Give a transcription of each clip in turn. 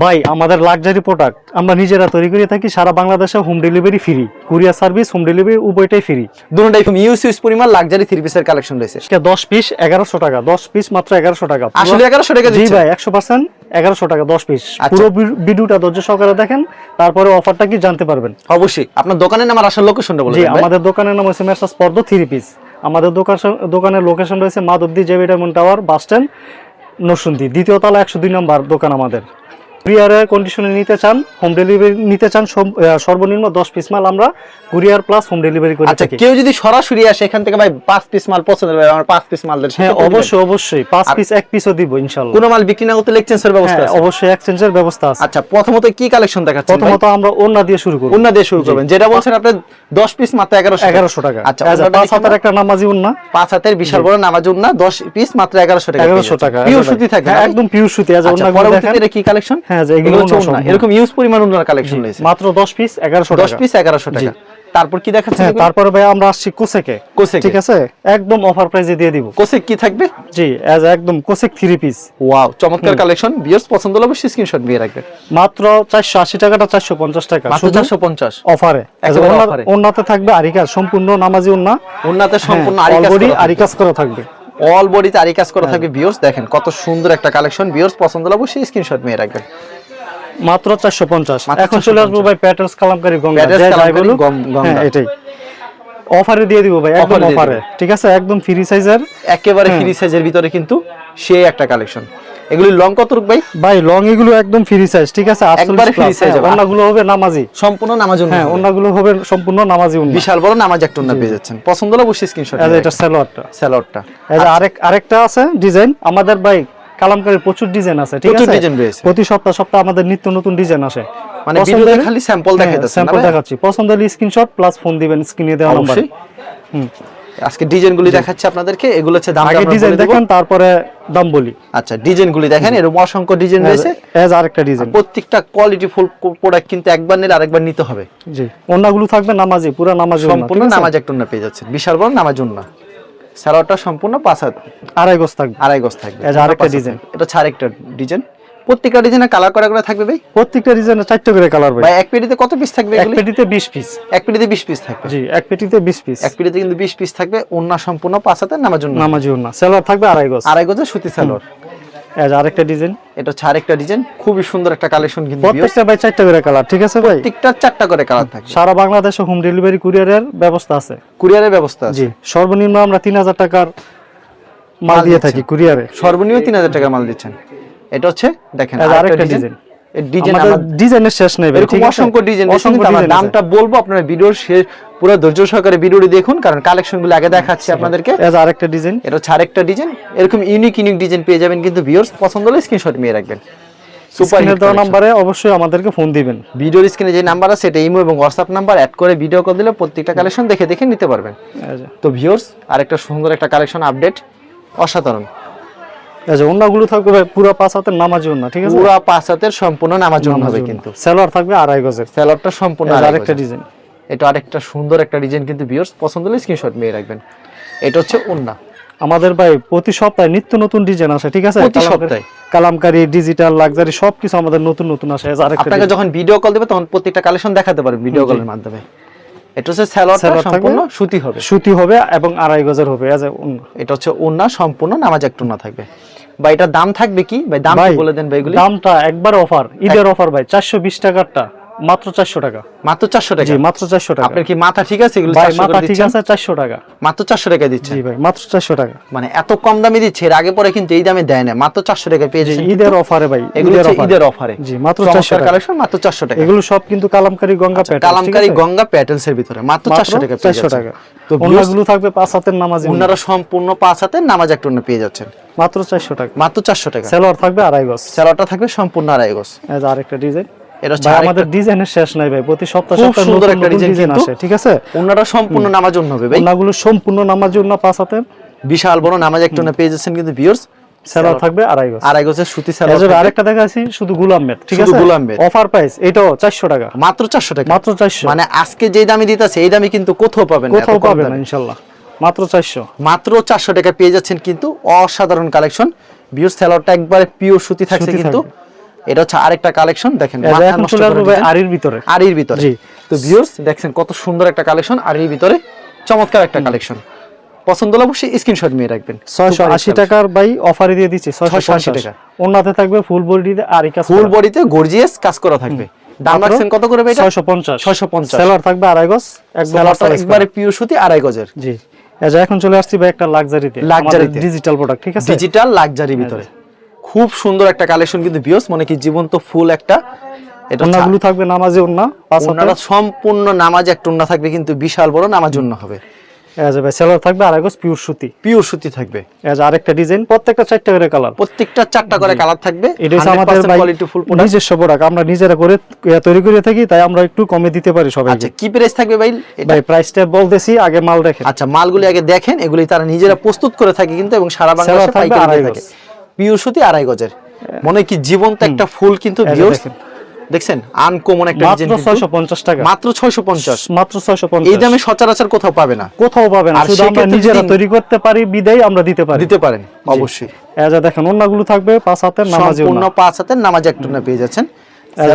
ভাই আমাদের luxury product আমরা নিজেরা তৈরি করে থাকি সারা বাংলাদেশে home delivery free courier service home delivery উভয়টাই free দুটোটাই ইউজ ইউজ পরিমাণ লাক্সারি থ্রি পিসের কালেকশন রয়েছে। দশ পিস এগারোশো টাকা দশ পিস মাত্র এগারোশো টাকা। আসলে এগারোশো টাকা জি ভাই একশো পার্সেন্ট এগারোশো টাকা দশ পিস আচ্ছা। পুরো ভিডিওটা ধৈর্য সহকারে দেখেন তারপরে অফারটা কি জানতে পারবেন। অবশ্যই। আপনার দোকানের নাম আর আসার লোকেশনটা বলে জি আমাদের দোকানের নাম হচ্ছে মেসাস পর্দ থ্রি পিস আমাদের দোকান দোকানের লোকেশন রয়েছে Madhabdi JB diamond tower bus stand Narsundi. দ্বিতীয় তলা একশো দুই নম্বর দোকান আমাদের। কুরিয়ারের কন্ডিশনে নিতে চান হোম ডেলিভারি নিতে চান সর্বনিম্ন দশ পিস মাল আমরা কুরিয়ার প্লাস হোম ডেলিভারি করে আচ্ছা থাকি। কেউ যদি সরাসরি আসে এখান থেকে ভাই পাঁচ পিস মাল পছন্দ হবে আমার পাঁচ পিস মাল দেন হ্যাঁ অবশ্যই অবশ্যই পাঁচ পিস এক পিসও দিব ইনশাল্লাহ কোনো মাল বিক্রি না করতে এক্সচেঞ্জের ব্যবস্থা হ্যাঁ আছে? অবশ্যই এক্সচেঞ্জের ব্যবস্থা আছে। আচ্ছা প্রথমত কি কালেকশন দেখাচ্ছেন প্রথমত আমরা ওন্না দিয়ে শুরু করব। অন্য দিয়ে শুরু করবেন যেটা বলছেন আপনি 10 পিস মাত্র 1100 এগারোশো টাকা। আচ্ছা পাঁচ হাতের একটা নামাজি উন্না পাঁচ হাতের বিশাল বড় নামাজ উন্না 10 পিস মাত্র 1100 টাকা। এগারোশো টাকা পিওর সুতি থাকে? একদম পিওর সুতি আছে আচ্ছা ওন্নাগুলো পরবর্তীতে কি কালেকশন হ্যাঁ, যে এগুলো এগুলো হচ্ছে ওন্না ওন্না। এরকম ইউজ পরিমাণ ওন্নার কালেকশন রয়েছে। মাত্র দশ পিস এগারোশো 10 পিস 1100 টাকা। তারপর কি দেখাচ্ছেন হ্যাঁ? তারপরে ভাই আমরা আসছি কোসেকে। কোসেকে। ঠিক আছে? একদম অফার প্রাইসে দিয়ে দিব। কোসেক কি থাকবে? জি এজ একদম কোসেক থ্রি পিস ওয়াও চমৎকার কালেকশন বিয়ার্স পছন্দ হলে অবশ্যই স্ক্রিনশট দিয়ে রাখবেন। মাত্র চারশো আশি টাকাটা চারশো পঞ্চাশ টাকা। মাত্র শুধু 450 অফারে offer-এ। থাকবে আরিকাজ সম্পূর্ণ নামাজি ওন্না উন্নাতে সম্পূর্ণ আরি কাজ অলবডি করা থাকবে। অল বডিতে আরি কাজ করা থাকবে ভিউয়ার্স দেখেন কত সুন্দর একটা কালেকশন ভিউয়ার্স পছন্দ হলে অবশ্যই স্ক্রিনশট নিয়ে রাখবেন। মাত্র চারশো পঞ্চাশ। মাত্র এখন চলে আসব 450 ভাই প্যাটার্স কালামকারি গঙ্গা। হ্যাঁ এটাই। অফারে দিয়ে দিব ভাই একদম অফারে ঠিক আছে? একদম ফ্রি সাইজের একেবারে হ্যাঁ। ফ্রি সাইজের ভিতরে কিন্তু সেই একটা কালেকশন এগুলি লং কত রূপ ভাই? ভাই লং এগুলো একদম ফ্রি সাইজ ঠিক আছে? একবারে free size হবে। নামাজি। সম্পূর্ণ নামাজ হ্যাঁ হবে। সম্পূর্ণ নামাজি বিশাল বড় নামাজ একটা পেয়ে যাচ্ছেন। পছন্দ হলে অবশ্যই স্ক্রিনশট এই এটা এই আরেক আরেকটা আছে ডিজাইন আমাদের ভাই কালামকারীর প্রচুর ডিজাইন আছে ঠিক প্রচুর আছে? রয়েছে। প্রতি সপ্তাহ সপ্তাহ আমাদের নিত্য নতুন ডিজাইন আসে। মানে ভিডিওতে খালি স্যাম্পল দেখাইতেছেন স্যাম্পল দেখাচ্ছি। পছন্দ হলে স্ক্রিনশট প্লাস ফোন দিবেন স্ক্রিনে দেওয়া নাম্বার অবশ্যই আজকে ডিজাইনগুলি দেখাচ্ছি আপনাদেরকে। এগুলো হচ্ছে দাম আগে ডিজাইন দেখেন তারপরে দাম বলি। আচ্ছা ডিজাইনগুলি দেখেন এরকম অসংখ্য ডিজাইন রয়েছে। এজ আরেকটা ডিজাইন। প্রত্যেকটা কোয়ালিটি ফুল প্রোডাক্ট কিন্তু একবার নিলে আরেকবার নিতে হবে। জি অন্যগুলো থাকবে নামাজে পুরো নামাজি সম্পূর্ণ নামাজ একটা উন্না পেয়ে যাচ্ছেন। বিশাল বড় নামাজ উন্না। স্যালোডটা সম্পূর্ণ পাঁচ হাত আড়াই গজ থাকবে। আড়াই গজ থাকবে। যে আরেকটা। থাকবে। এটা হচ্ছে আরেকটা ডিজাইন। প্রত্যেকটা ডিজাইনে কালার করা করে থাকবে ভাই? প্রত্যেকটা ডিজাইনে চারটে করে কালার ভাই। ভাই এক পেটিতে কত পিস থাকবে এক পেটিতে বিশ পিস এক পেটিতে বিশ পিস থাকবে? জি এক পেটিতে বিশ পিস এক পেটিতে কিন্তু বিশ পিস থাকবে ওন্না সম্পূর্ণ পাঁচ হাতের নামাজ উন্না নামাজি ওন্না সেলার থাকবে আড়াই গজ। আড়াই গজের সুতি সালোয়ার এজ আরেকটা ডিজাইন এটা হচ্ছে আরেকটা ডিজাইন খুবই সুন্দর একটা কালেকশন কিন্তু প্রত্যেকটা ভাই চারটে করে কালার ঠিক আছে ভাই? প্রত্যেকটা চারটা করে কালার থাকবে। সারা বাংলাদেশে হোম ডেলিভারি কুরিয়ারের ব্যবস্থা আছে। কুরিয়ারের ব্যবস্থা আছে। জি সর্বনিম্ন আমরা তিন হাজার টাকার মাল দিয়ে থাকি কুরিয়ারে সর্বনিম্ন তিন হাজার টাকার মাল দিচ্ছেন। এটা হচ্ছে দেখেন আরেকটা ডিজাইন design। এই ডিজাইন আমাদের ডিজাইনের শেষ নেই এরকম অসংখ্য ডিজাইন অসংখ্য দামটা বলব আপনারা ভিডিওর শেষ পুরো ধৈর্য সহকারে ভিডিওটি দেখুন কারণ আগে দেখাচ্ছি আপনাদেরকে। এজ আরেকটা ডিজাইন এটা হচ্ছে আরেকটা ডিজাইন এরকম ইউনিক ইউনিক ডিজাইন পেয়ে যাবেন কিন্তু ভিউয়ার্স পছন্দ হলে স্ক্রিনশট নিয়ে রাখবেন। সুপার স্ক্রিনে দেওয়া নাম্বারে অবশ্যই আমাদেরকে ফোন দিবেন। ভিডিওর স্ক্রিনে যে নাম্বার আছে সেটা ইমো এবং হোয়াটসঅ্যাপ নাম্বার অ্যাড করে ভিডিও কল দিলে প্রত্যেকটা কালেকশন দেখে দেখে নিতে পারবেন। তো ভিউয়ার্স আরেকটা সুন্দর একটা কালেকশন আপডেট অসাধারণ। ওন্নাগুলো থাকবে পুরো পাঁচ হাতের নামাজি ওন্না ঠিক আছে? পুরা পাঁচ হাতের সম্পূর্ণ নামাজ হবে কিন্তু। সেলার থাকবে আড়াই গজের। স্যালাডটা সম্পূর্ণ আরেকটা ডিজাইন। এটা আরেকটা সুন্দর একটা ডিজাইন কিন্তু ভিউয়ার্স পছন্দ হলে স্ক্রিনশট নিয়ে রাখবেন। এটা হচ্ছে ওন্না আমাদের ভাই প্রতি সপ্তাহে নিত্য নতুন ডিজাইন আসে ঠিক আছে? প্রতি সপ্তাহে? কালামকারী ডিজিটাল লাক্সারি সবকিছু আমাদের নতুন নতুন আসে। আরেকটা আপনাকে যখন ভিডিও কল দেবে তখন প্রত্যেকটা কালেকশন দেখাতে পারবেন ভিডিও কলের মাধ্যমে। এটা হচ্ছে সালোয়ার সম্পূর্ণ সুতি হবে। সুতি হবে এবং আড়াই গজের হবে। এটা হচ্ছে ওন্না সম্পূর্ণ নামাজ একটু না থাকবে। বা এটার দাম থাকবে কি? ভাই দাম বলে দেন ভাই এগুলি? দামটা একবার অফার ঈদের অফার ভাই চারশো বিশ টাকারটা। মাত্র চারশো টাকা মাত্র চারশো টাকা জি মাত্র চারশো টাকা আপনার কি মাথা ঠিক আছে এগুলো ভাই মাথা ঠিক আছে চারশো টাকা মাত্র চারশো টাকা দিচ্ছে জি ভাই মাত্র চারশো টাকা মানে এত কম দামে দিচ্ছে এর আগে পরে কিন্তু এই দামে দেয় না মাত্র চারশো টাকা পেয়ে যাচ্ছেন ঈদের অফারে ভাই এগুলো ঈদের অফারে জি মাত্র চারশো টাকা কালেকশন মাত্র চারশো টাকা এগুলো সব কিন্তু কালামকারী গঙ্গা প্যাটার্ন কালামকারী গঙ্গা এর ভিতরে মাত্র চারশো টাকা পেয়ে। টাকা তো অন্যগুলো থাকবে পাঁচ হাতের নামাজি ওনারা সম্পূর্ণ পাঁচ হাতে নামাজ একটা পেয়ে যাচ্ছেন মাত্র চারশো টাকা মাত্র চারশো টাকা সেলোয়ার থাকবে আড়াই গজ থাকবে সম্পূর্ণ আড়াই যে আরেকটা ডিজাইন এটা হচ্ছে আমাদের ডিজাইনের শেষ নাই ভাই প্রতি সপ্তাহে খুব সপ্তাহে সুন্দর নতুন একটা ডিজাইন আসে ঠিক আছে? সম্পূর্ণ নামাজ অন্য হবে ভাই। ওনাগুলো সম্পূর্ণ নামাজি পাঁচ হাতের। বিশাল বড় নামাজ একটা পেয়ে যাচ্ছেন কিন্তু ভিউয়ার্স থাকবে আড়াই গজ। আড়াই গোছের সুতি আরেকটা দেখাচ্ছি শুধু গুলাম মেদ ঠিক আছে? গুলাম মেদ। অফার প্রাইস এটাও চারশো টাকা। মাত্র চারশো টাকা। মাত্র চারশো। মানে আজকে যে দামে দিতেছে এই দামে কিন্তু কোথাও পাবেন না, কোথাও এত কম পাবে না দামে। ইনশাল্লাহ। মাত্র চারশো। মাত্র চারশো টাকা পেয়ে যাচ্ছেন কিন্তু অসাধারণ কালেকশন ভিউর স্যালাডটা একবারে পিওর সুতি থাকছে কিন্তু। এটা হচ্ছে আরেকটা কালেকশন দেখেন এখন চলে আসব। আরির ভিতরে। আরির ভিতরে। জি। তো ভিউয়ার্স কত সুন্দর একটা কালেকশন আরির ভিতরে। চমৎকার একটা কালেকশন। পছন্দ হলে অবশ্যই স্ক্রিনশট নিয়ে রাখবেন। ছয়শো আশি টাকার বাই অফারে দিয়ে দিচ্ছি ছয়শো 680 টাকা। ওনাতে থাকবে ফুল বডিতে আরি কাজ ফুল বডিতে গর্জিয়াস কাজ করা থাকবে। দাম রাখছেন কত করে ভাই এটা? ছয়শো পঞ্চাশ। 650 সেলার থাকবে আড়াই গজ একদম একবারে পিওর সুতি আড়াই গজের। জি। এখন চলে আসছি ভাই একটা লাক্সারিতে Luxury-তে। ডিজিটাল প্রোডাক্ট ঠিক আছে? ডিজিটাল লাক্সারি ভিতরে। খুব সুন্দর একটা কালেকশন কিন্তু বিয়স মানে কি জীবন্ত ফুল একটা। এটা থাকবে নামাজি ওন্না সম্পূর্ণ নামাজ একটা ওন্না থাকবে কিন্তু বিশাল বড় নামাজ হবে। এই ভাই সেলার থাকবে আড়াই গজ পিওর সুতি। পিওর সুতি থাকবে। এই আরেকটা ডিজাইন প্রত্যেকটা চারটা করে কালার প্রত্যেকটা চারটা করে কালার থাকবে এটা আমাদের কোয়ালিটি ফুল প্রোডাক্ট নিজস্ব প্রোডাক্ট আমরা নিজেরা করে তৈরি করে থাকি তাই আমরা একটু কমে দিতে পারি আচ্ছা কি প্রাইস থাকবে ভাই? ভাই প্রাইসটা বলতেছি আগে মাল দেখেন। আচ্ছা মালগুলি আগে দেখেন এগুলি তারা নিজেরা প্রস্তুত করে থাকে কিন্তু এবং সারা বাংলাদেশে পাইকারি থাকে। পিওর সুতি আড়াই গজের। মনে কি জীবন্ত একটা ফুল কিন্তু। দেখছেন? আনকমন একটা ডিজাইন মাত্র ছয়শো পঞ্চাশ টাকা। মাত্র 650 মাত্র ছয়শো পঞ্চাশ। এই দামে সচরাচর কোথাও পাবে না। কোথাও পাবে না। শুধু আমরা নিজেরা তৈরি করতে পারি বিদায় আমরা দিতে পারি। দিতে পারেন অবশ্যই। যে দেখেন অন্যগুলো থাকবে পাঁচ হাতের নামাজি সম্পূর্ণ পাঁচ হাতের নামাজ একটু না পেয়ে যাচ্ছেন।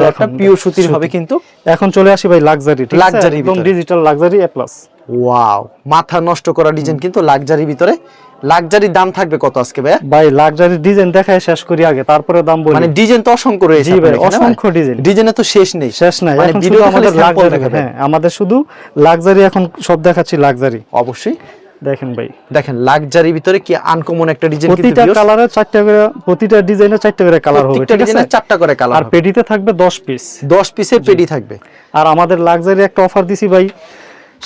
একটা পিওর সুতির সুতি। হবে কিন্তু। এখন চলে আসি ভাই লাক্সারি Luxury একদম digital luxury A plus wow মাথা নষ্ট করা ডিজাইন কিন্তু লাক্সারি ভিতরে। লাক্সারির দাম থাকবে কত আজকে ভাইয়া? ভাই লাক্সারি ডিজাইন দেখায় শেষ করি আগে তারপরে দাম বলি। মানে ডিজাইন তো অসংখ্য রয়েছে জি ভাই, অসংখ্য ডিজাইন। ডিজাইনে তো শেষ নেই। শেষ নাই মানে ভিডিওতে আমাদের লাক্সারি হ্যাঁ আমাদের শুধু লাক্সারি এখন সব দেখাচ্ছি লাক্সারি অবশ্যই। দেখেন ভাই। দেখেন লাক্সারি ভিতরে কি আনকমন একটা ডিজাইন কিন্তু প্রতিটা কালারে চারটা করে প্রতিটা ডিজাইনে চারটা করে কালার হবে আছে? ডিজাইনে চারটা করে কালার আর পেডিতে থাকবে 10 পিস 10 পিসের পেডি থাকবে। আর আমাদের লাক্সারি একটা অফার দিছি ভাই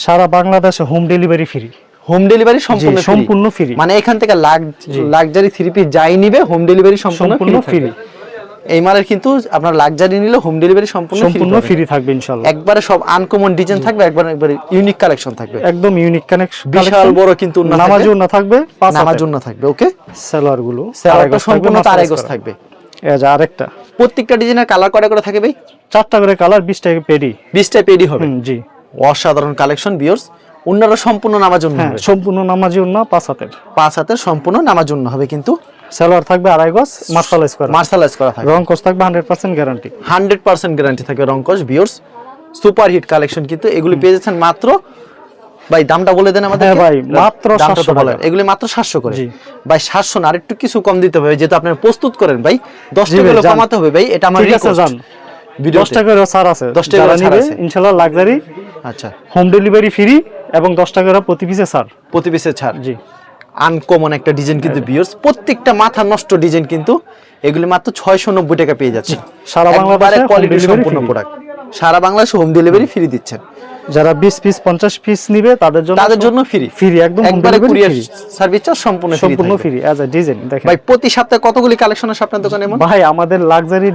সারা বাংলাদেশে home delivery free home delivery সম্পূর্ণ free। মানে এখান থেকে লাক্সারি থ্রি পিস যাই নিবে হোম ডেলিভারি সম্পূর্ণ ফ্রি ফ্রি এই মালের কিন্তু আপনার লাক্সারি নিলে হোম ডেলিভারি সম্পূর্ণ সম্পূর্ণ ফ্রি থাকবে ইনশাআল্লাহ। একবারে সব আনকমন ডিজাইন থাকবে একবার একবারে ইউনিক কালেকশন থাকবে। একদম ইউনিক কানেকশন বিশাল বড় কিন্তু থাকবে। নামাজও না থাকবে হাতের থাকবে ওকে সেলারগুলো সম্পূর্ণ তার থাকবে। যে আরেকটা। প্রত্যেকটা ডিজাইনের কালার কয়টা করে থাকে ভাই? চারটা করে কালার 20 টাকা পেডি। 20টা পেডি হবে। জি। অসাধারণ কালেকশন বিয়ার্স অন্যরা সম্পূর্ণ নামার জন্য হ্যাঁ সম্পূর্ণ নামাজিও না পাঁচ হাতের। পাঁচ হাতের সম্পূর্ণ নামার জন্য হবে কিন্তু সেলার থাকবে আড়াই গজ মার্শালাইজ করা মার্শালাইজ করা থাকবে। রং থাকবে 100% গ্যারান্টি হান্ড্রেড পার্সেন্ট গ্যারান্টি থাকবে বিয়ার্স সুপার হিট কালেকশন কিন্তু এগুলি পেয়ে যাচ্ছেন মাত্র ভাই দামটা বলে দেন আমাদের হ্যাঁ ভাই, মাত্র 700 বলেন এগুলি মাত্র সাতশো করে। ভাই সাতশো না আরেকটু কিছু কম দিতে হবে যেহেতু আপনি প্রস্তুত করেন ভাই। দশ জি টাকা ভাই, হলে যান। কমাতে হবে ভাই এটা আমার ভিডিওতে। 10 টাকার ছাড় আছে। 10 টাকারও যারা ছাড় আছে। ইনশাআল্লাহ লাক্সারি আচ্ছা। হোম ডেলিভারি ফ্রি এবং দশ টাকা প্রতি পিসে ছাড়। প্রতি পিসে ছাড়। জি। আনকমন একটা ডিজাইন কিন্তু বিয়ার্স প্রত্যেকটা মাথা নষ্ট ডিজাইন কিন্তু এগুলি মাত্র ছয়শো নব্বই টাকা পেয়ে যাচ্ছে। সারা বাংলা কোয়ালিটি সম্পূর্ণ প্রোডাক্ট সারা বাংলাদেশে হোম ডেলিভারি ফ্রি দিচ্ছেন। যারা 20 পিস 50 পিস নিবে তাদের জন্য তাদের জন্য ফ্রি ফ্রি একদম একবারে কুরিয়ার free। সার্ভিস চার্জ সম্পূর্ণ ফ্রি সম্পূর্ণ ফ্রি অ্যাজ এ ডিজাইন দেখেন। ভাই প্রতি সপ্তাহে কতগুলি কালেকশন আছে আপনার দোকানে এমন? ভাই আমাদের লাক্সারি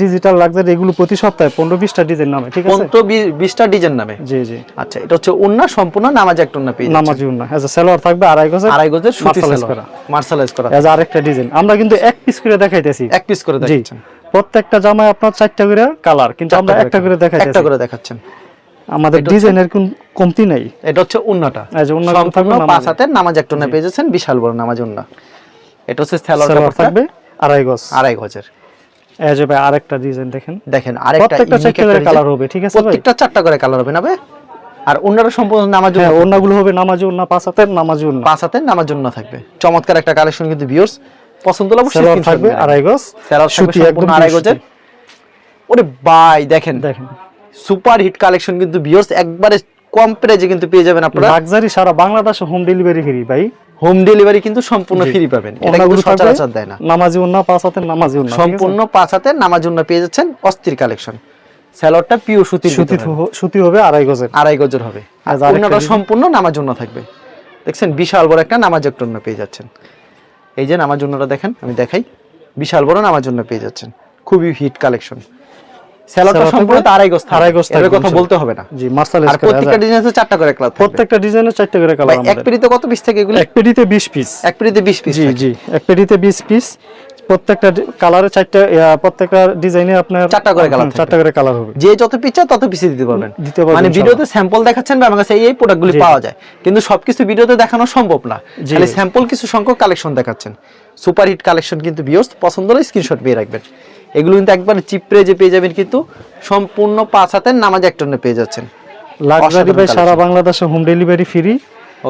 ডিজিটাল লাক্সারি এগুলো প্রতি সপ্তাহে 15 20টা ডিজাইন নামে ঠিক আছে? পনেরো বিশটা ডিজাইন নামে? জি জি। আচ্ছা এটা হচ্ছে ওন্না সম্পূর্ণ নামাজ একটা ওন্না পেয়ে। নামাজি উন্না অ্যাজ এ সেলোয়ার থাকবে আড়াই গজের আড়াই গজের সুতি সালোয়ার করা। মার্শালাইজ করা। অ্যাজ আরেকটা ডিজাইন আমরা কিন্তু এক পিস করে দেখাইতেছি। এক পিস করে জি। দেখাচ্ছেন। প্রত্যেকটা জামায় আপনার চারটা করে কালার কিন্তু আমরা একটা করে দেখাইতেছি। একটা করে দেখাচ্ছেন। আমাদের ডিজাইনের কোন কমতি নাই। এটা হচ্ছে উন্নাটা। এই যে ওড়নাগুলো সম্পূর্ণ পাঁচ হাতের নামাজ একটা ওন্না পেয়ে যাচ্ছেন বিশাল বড় নামাজ উন্না। এটা হচ্ছে সেলোয়ার কাপড়টা। থাকবে আড়াই গজ। আড়াই গজের। এই যে ভাই আরেকটা ডিজাইন দেখেন। দেখেন আরেকটা প্রত্যেকটা চারটা করে কালার হবে ঠিক আছে ভাই? প্রত্যেকটা চারটা করে কালার হবে না ভাই? আর অন্যরা সম্পূর্ণ নামাজ হ্যাঁ ওড়নাগুলো হবে নামাজ ওড়না পাঁচ হাতের নামাজ ওড়না পাঁচ হাতের নামাজ জন্য থাকবে। চমৎকার একটা কালেকশন কিন্তু ভিউয়ার্স পছন্দ হলে অবশ্যই থাকবে আড়াই গজ। সুতি একদম আড়াই গজের। ওরে ভাই দেখেন। দেখেন। সুপার হিট কালেকশন কিন্তু ভিউয়ার্স একবারে কম প্রাইজে কিন্তু পেয়ে যাবেন আপনারা। লাক্সারি সারা বাংলাদেশে হোম ডেলিভারি ফ্রি ভাই। হোম ডেলিভারি কিন্তু সম্পূর্ণ ফ্রি পাবেন। এটা কিন্তু সচরাচর দেয় না। নামাজি পাঁচ হাতের নামাজি আছে? সম্পূর্ণ পাঁচ হাতের নামাজ জন্য পেয়ে যাচ্ছেন অস্থির কালেকশন স্যালোয়ারটা পিওর সুতি। থু- সুতি হবে আড়াই গজের। আড়াই গজের হবে। আর। সম্পূর্ণ নামাজ জন্য থাকবে। দেখছেন বিশাল বড় একটা নামাজ জন্য পেয়ে যাচ্ছেন। এই যে নামাজ জন্যটা দেখেন আমি দেখাই। বিশাল বড় আমার জন্য পেয়ে যাচ্ছেন। খুবই হিট কালেকশন। সম্পূর্ণ আড়াই আড়াই এর কথা বলতে হবে না। জি আর প্রত্যেকটা ডিজাইন আছে চারটা করে কালার প্রত্যেকটা চারটা করে কালার এক পেটিতে কত পিস থাকে এগুলো? এক পেটিতে 20 পিস এক পেটিতে 20 পিস জি জি এক পেটিতে 20 পিস প্রত্যেকটা কালারে চারটা প্রত্যেকটা ডিজাইনে আপনার চারটা করে থাকবে। চারটা করে কালার হবে। যে যত পিস চায় তত পিসে দিতে পারবেন। দিতে পারবেন, মানে ভিডিওতে স্যাম্পল দেখাচ্ছেন বা আমার কাছে এই এই প্রোডাক্টগুলি পাওয়া যায়। কিন্তু সবকিছু ভিডিওতে দেখানো সম্ভব না। খালি স্যাম্পল কিছু সংখ্যক কালেকশন দেখাচ্ছেন। সুপার হিট কালেকশন কিন্তু ভিউয়ার্স পছন্দ হলে স্ক্রিনশট পেয়ে রাখবেন। এগুলো কিন্তু একবার চিপড়ে যে পেয়ে যাবেন কিন্তু সম্পূর্ণ পাঁচ হাতের নামাজ এক টনে পেয়ে যাচ্ছেন। লাক্সারি ভাই সারা বাংলাদেশে হোম ডেলিভারি ফ্রি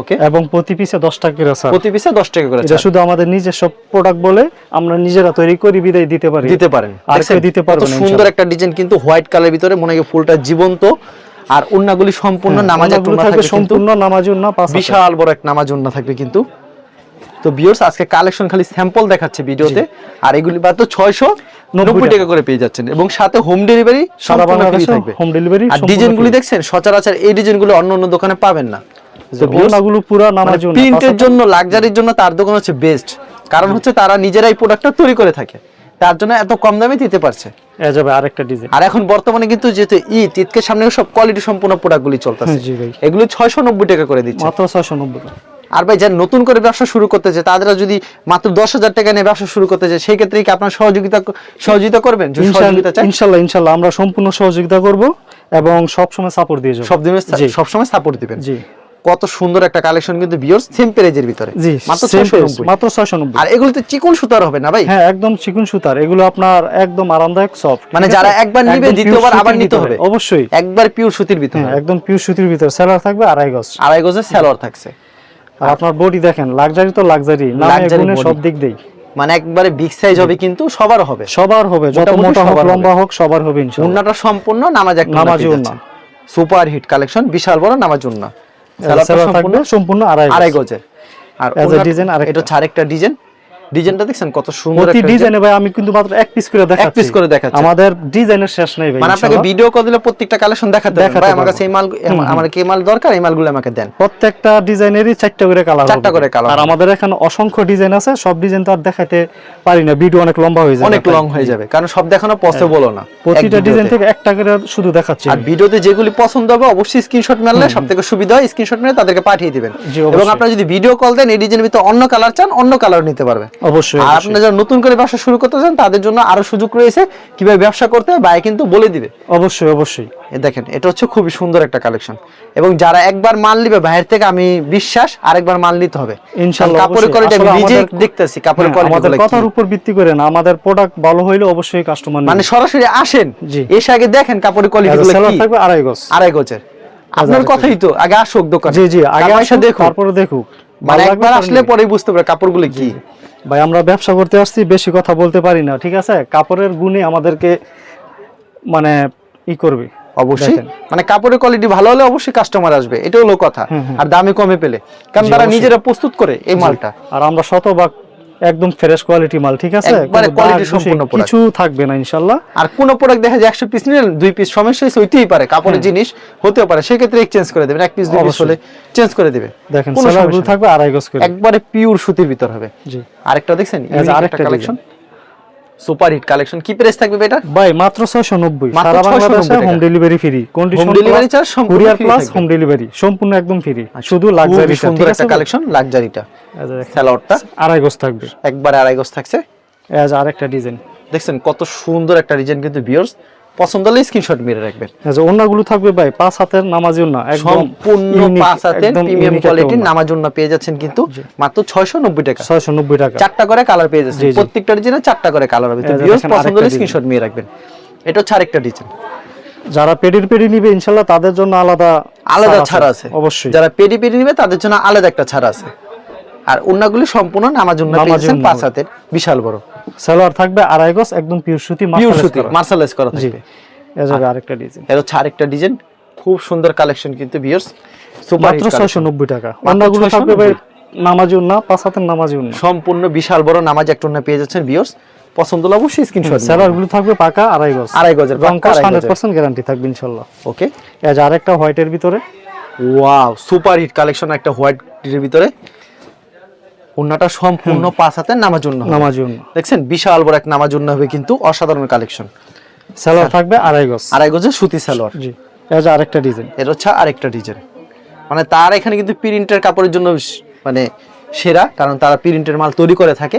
ওকে এবং প্রতি পিসে দশ টাকা করে স্যার প্রতি পিসে দশ টাকা করে এটা শুধু আমাদের নিজস্ব প্রোডাক্ট বলে আমরা নিজেরা তৈরি করি বিদায় দিতে পারি। দিতে পারেন। আর কেউ দিতে পারবে না সুন্দর একটা ডিজাইন কিন্তু হোয়াইট কালার ভিতরে মনে হয় ফুলটা জীবন্ত। আর উন্নাগুলি সম্পূর্ণ নামাজ এক থাকবে সম্পূর্ণ নামাজুন না পাঁচ বিশাল বড় এক নামাজ উন্না থাকবে কিন্তু। তো বিয়ার্স আজকে কালেকশন খালি স্যাম্পল দেখাচ্ছে ভিডিওতে। আর এগুলি মাত্র ছয়শো নব্বই টাকা। টাকা করে পেয়ে যাচ্ছেন। এবং সাথে হোম ডেলিভারি সারা বাংলাদেশে থাকবে। হোম ডেলিভারি আর ডিজাইনগুলি দেখছেন? সচরাচর এই ডিজাইনগুলো অন্য অন্য দোকানে পাবেন না। ওনাগুলো পুরো নামাজুন প্রিন্টের জন্য লাক্সারির জন্য তার দোকান হচ্ছে বেস্ট কারণ হচ্ছে তারা নিজেরাই প্রোডাক্টটা তৈরি করে থাকে। তার জন্য এত কম দামে দিতে পারছে। যাবে আরেকটা ডিজাইন আর এখন বর্তমানে কিন্তু যেহেতু ঈদ ঈদকে সামনে সব কোয়ালিটি সম্পূর্ণ প্রোডাক্টগুলি চলতেছে। এগুলো ছয়শো নব্বই টাকা করে দিচ্ছে। মাত্র আর ভাই যারা নতুন করে ব্যবসা শুরু করতে চায় তাদের যদি মাত্র দশ হাজার টাকা নিয়ে ব্যবসা শুরু করতে চায় সেই ক্ষেত্রে কি আপনার সহযোগিতা সহযোগিতা করবেন? ইনশাল্লাহ ইনশাল্লাহ আমরা সম্পূর্ণ সহযোগিতা করব এবং সবসময় সাপোর্ট দিয়ে যাব। সব সবসময় সাপোর্ট দিবেন। জি। কত সুন্দর একটা কালেকশন কিন্তু বিয়র্স সেম প্যারেজের ভিতরে। জি মাত্র 690 মাত্র ছয়শো নব্বই। আর এগুলোতে চিকন সুতার হবে না ভাই? হ্যাঁ একদম চিকুন সুতার। এগুলো আপনার একদম আরামদায়ক সফট মানে যারা একবার নিবে দ্বিতীয়বার আবার নিতে হবে। অবশ্যই। একবার পিওর সুতির ভিতরে। হ্যাঁ একদম পিওর সুতির ভিতরে। সেলার থাকবে আড়াই গজ। আড়াই গজের স্যালোয়ার থাকছে। আর আপনার বডি দেখেন লাক্সারি তো লাক্সারি নামে Luxury সব দিক দেই মানে একবারে বিগ সাইজ হবে কিন্তু সবার হবে। সবার হবে যত মোটা হোক লম্বা হোক সবার হবে ইনশাআল্লাহ। উন্নাটা সম্পূর্ণ নামাজ এক নামাজ উন্না। সুপার হিট কালেকশন বিশাল বড় নামাজ উন্না। সেলার সম্পূর্ণ? আড়াই গজের। আর এটা হচ্ছে আরেকটা ডিজাইন ডিজাইনটা দেখছেন কত সুন্দর প্রতি ডিজাইনে ভাই আমি কিন্তু মাত্র এক পিস করে দেখাচ্ছি piece করে দেখাচ্ছেন। আমাদের ডিজাইনের শেষ নেই ভাই মানে আপনাকে ভিডিও কল দিলে প্রত্যেকটা কালেকশন দেখাতে ভাই আমার কাছে এই মাল আমার কি মাল দরকার? এই মালগুলো আমাকে দেন। প্রত্যেকটা ডিজাইনেরই চারটা করে কালার চারটা করে colour আর আমাদের এখানে অসংখ্য ডিজাইন আছে সব ডিজাইন তো আর দেখাতে পারি না। ভিডিও অনেক লম্বা হয়ে যায় অনেক লং হয়ে যাবে কারণ সব দেখানো পসিবলও না। প্রতিটা ডিজাইন থেকে একটা করে শুধু দেখাচ্ছি। আর ভিডিওতে যেগুলি পছন্দ হবে অবশ্যই স্ক্রিনশট মারলে সব থেকে সুবিধা হয় স্ক্রিনশট মেরে তাদেরকে পাঠিয়ে দিবেন। এবং আপনারা যদি ভিডিও কল দেন এই ডিজাইনের ভিতরে অন্য কালার চান অন্য কালার নিতে পারবেন। অবশ্যই আর অবশ্যই। যারা নতুন করে ব্যবসা শুরু করতে চান তাদের জন্য আরও সুযোগ রয়েছে কীভাবে ব্যবসা করতে হয় কিন্তু বলে দিবে। অবশ্যই অবশ্যই। দেখেন এটা হচ্ছে খুবই সুন্দর একটা কালেকশন এবং যারা একবার মাল নিবে বাইরের থেকে আমি বিশ্বাস আরেকবার মাল নিতে হবে। ইনশাআল্লাহ, কাপড়ের কোয়ালিটি আমি নিজে দেখতেছি কাপড়ের আমাদের কোয়ালিটি কথার উপর ভিত্তি করে না আমাদের প্রোডাক্ট ভালো হইলে অবশ্যই কাস্টমার মানে সরাসরি আসেন জি। এসে আগে দেখেন কাপড়ের কোয়ালিটি সেলার কি। থাকবে আড়াই গজ। আড়াই গজের। আপনার কথাই তো আগে আসুক দোকান। জি জি আগে এসে আসুক, তারপরে দেখুক। মানে একবার আসলে। পরেই বুঝতে পারে কাপড়গুলো কি। ভাই আমরা ব্যবসা করতে আসছি বেশি কথা বলতে পারি না ঠিক আছে? কাপড়ের গুণে আমাদেরকে মানে ই করবে। অবশ্যই। মানে কাপড়ের কোয়ালিটি ভালো হলে অবশ্যই কাস্টমার আসবে এটা হলো কথা। আর দামে কমে পেলে। কারণ তারা নিজেরা প্রস্তুত করে এই মালটা। আর আমরা শতভাগ একদম ফ্রেশ কোয়ালিটি মাল ঠিক আছে? একবারে কোয়ালিটি সম্পূর্ণ দোষে কিছু থাকবে না ইনশাআল্লাহ আর কোন প্রোডাক্ট দেখা যায় একশো পিস নিলেন দুই পিস সমস্যা হইছে হইতেই পারে কাপড়ের জিনিস হতেও পারে। সেই ক্ষেত্রে এক্সচেঞ্জ করে দেবেন এক পিস দুই পিস হলে চেঞ্জ করে দিবেন দেখেন সেলারগুলো থাকবে আড়াই গজ করে। একবারে পিওর সুতির ভিতর হবে। জি। আরেকটা দেখছেন আরেকটা কালেকশন সুপার হিট কালেকশন। কি প্রাইস থাকবে এটা? ভাই মাত্র ছয়শো নব্বই। মাত্র সারা বাংলাদেশে home delivery free condition home delivery charge সম্পূর্ণ কুরিয়ার প্লাস হোম ডেলিভারি সম্পূর্ণ একদম ফ্রি শুধু লাক্সারি সুন্দর একটা কালেকশন লাক্সারিটা স্যালোয়ারটা আড়াই গজ থাকবে। একবারে আড়াই গজ থাকছে। এজ আরেকটা ডিজাইন দেখছেন কত সুন্দর একটা ডিজাইন কিন্তু ভিউয়ার্স পছন্দ হলে স্ক্রিনশট মেরে রাখবেন। এজ ওন্নাগুলো থাকবে ভাই পাঁচ হাতের নামাজি ওন্না একদম সম্পূর্ণ পাঁচ হাতের প্রিমিয়াম কোয়ালিটির ওড়না। নামার পেয়ে যাচ্ছেন কিন্তু মাত্র ছয়শো নব্বই টাকা। ছয়শো নব্বই টাকা। চারটা করে কালার পেয়ে যাচ্ছেন। জি, জি। প্রত্যেকটা ডিজাইনে চারটা করে কালার হবে। তো ভিউয়ার্স পছন্দ হলে স্ক্রিনশট নিয়ে রাখবেন। এটা হচ্ছে আরেকটা ডিজাইন যারা পেডির পেডি নিবে ইনশাল্লাহ তাদের জন্য আলাদা আলাদা ছাড় আছে। অবশ্যই। যারা পেডি পেডি নিবে তাদের জন্য আলাদা একটা ছাড় আছে। আর অন্যগুলি সম্পূর্ণ নামার জন্য পেয়ে যাচ্ছেন পাঁচ হাতের বিশাল বড়। সালোয়ার থাকবে আড়াই গজ একদম পিওর সুতি পিওর সুতি। মার্শালাইজ করা থাকবে। এ যাবে আরেকটা ডিজাইন এটা হচ্ছে আরেকটা ডিজাইন খুব সুন্দর কালেকশন কিন্তু ভিউয়ার্স সুপার মাত্র ছয়শো নব্বই টাকা। অন্যগুলো থাকবে ভাই 690 নামাজি উন্না পাঁচ হাতের নামাজি উন্না। সম্পূর্ণ বিশাল বড় নামাজ একটা না পেয়ে যাচ্ছেন ভিউয়ার্স পছন্দ হলে অবশ্যই স্ক্রিনশট স্যালারগুলো থাকবে পাকা আড়াই গজ। আড়াই গজের রং পাক্কা আড়াই হান্ড্রেড গজের। পার্সেন্ট গ্যারান্টি থাকবে ইনশাল্লাহ। ওকে। এজ আরেকটা হোয়াইটের ভিতরে। ওয়াও সুপার হিট কালেকশন একটা হোয়াইট এর ভিতরে। ওন্নাটা সম্পূর্ণ পাঁচ হাতে নামার জন্য নামার জন্য দেখছেন বিশাল বড় এক নামার জন্য হবে কিন্তু অসাধারণ কালেকশন সালোয়ার থাকবে আড়াই গজ। আড়াই গজের সুতি সালোয়ার। জি এজ আরেকটা ডিজাইন এটা হচ্ছে আরেকটা ডিজাইন মানে তার এখানে কিন্তু প্রিন্টের কাপড়ের জন্য মানে সেরা কারণ তারা প্রিন্টের মাল তৈরি করে থাকে।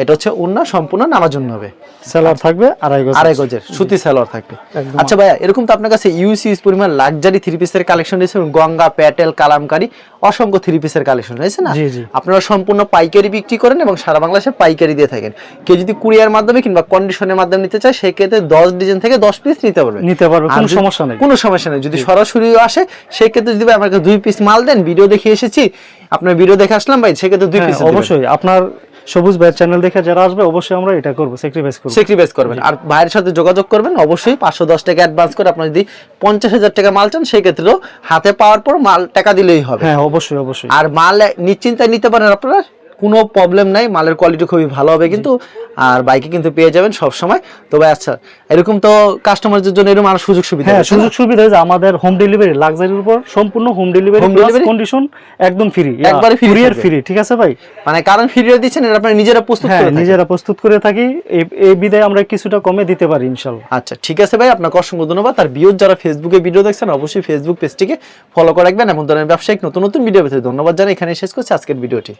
এটা হচ্ছে ওন্না সম্পূর্ণ নামার জন্য হবে। সেলার থাকবে আড়াই গজ আড়াই গজের সুতি সালোয়ার থাকবে। আচ্ছা ভাইয়া এরকম তো আপনার কাছে ইউজ পরিমাণ লাক্সারি থ্রি পিসের কালেকশন রয়েছে গঙ্গা প্যাটেল কালামকারি অসংখ্য থ্রি পিসের কালেকশন রয়েছে না। আপনারা সম্পূর্ণ পাইকারি বিক্রি করেন এবং সারা বাংলাদেশে পাইকারি দিয়ে থাকেন। কেউ যদি কুরিয়ার মাধ্যমে কিংবা কন্ডিশনের মাধ্যমে নিতে চায় সেক্ষেত্রে দশ ডিজাইন থেকে দশ পিস নিতে পারবে। নিতে পারবে কোনো সমস্যা নেই। কোনো সমস্যা নেই যদি সরাসরি আসে সেক্ষেত্রে যদি ভাই আমার কাছে দুই পিস মাল দেন ভিডিও দেখে এসেছি আপনার ভিডিও দেখে আসলাম ভাই সেক্ষেত্রে দুই হ্যাঁ, পিস অবশ্যই। আপনার সবুজ ভাইয়ের চ্যানেল দেখে যারা আসবে অবশ্যই আমরা এটা করব স্যাক্রিফাইস করব। স্যাক্রিফাইস করবেন। আর ভাইয়ের সাথে যোগাযোগ করবেন অবশ্যই পাঁচশো দশ টাকা অ্যাডভান্স করে আপনার যদি পঞ্চাশ হাজার টাকা মাল চান সেই ক্ষেত্রেও হাতে পাওয়ার পর মাল টাকা দিলেই হবে। হ্যাঁ অবশ্যই অবশ্যই। আর মাল নিশ্চিন্তায় নিতে পারেন আপনারা কোনো প্রবলেম নাই মালের কোয়ালিটি খুবই ভালো হবে কিন্তু আর বাইকে কিন্তু পেয়ে যাবেন সব সময় তবে আচ্ছা এরকম তো কাস্টমারদের জন্য এরকম আরও সুযোগ সুবিধা হ্যাঁ সুযোগ সুবিধা যে আমাদের হোম ডেলিভারি লাক্সারির উপর সম্পূর্ণ হোম ডেলিভারি প্লাস কন্ডিশন একদম ফ্রি একবারে free কুরিয়ার ফ্রি ঠিক আছে ভাই? মানে কারণ ফিরিয়ে দিচ্ছেন এটা আপনারা নিজেরা প্রস্তুত হ্যাঁ করে নিজেরা প্রস্তুত করে থাকি। এই- বিদায় আমরা কিছুটা কমে দিতে পারি ইনশাল্লাহ। আচ্ছা ঠিক আছে ভাই আপনাকে অসংখ্য ধন্যবাদ। আর বিয়োর যারা ফেসবুকে ভিডিও দেখছেন অবশ্যই ফেসবুক পেজটিকে ফলো করে রাখবেন। এমন ধরনের ব্যবসায়িক নতুন নতুন ভিডিও পেতে ধন্যবাদ জানাই। এখানে শেষ করছি আজকের ভিডিওটি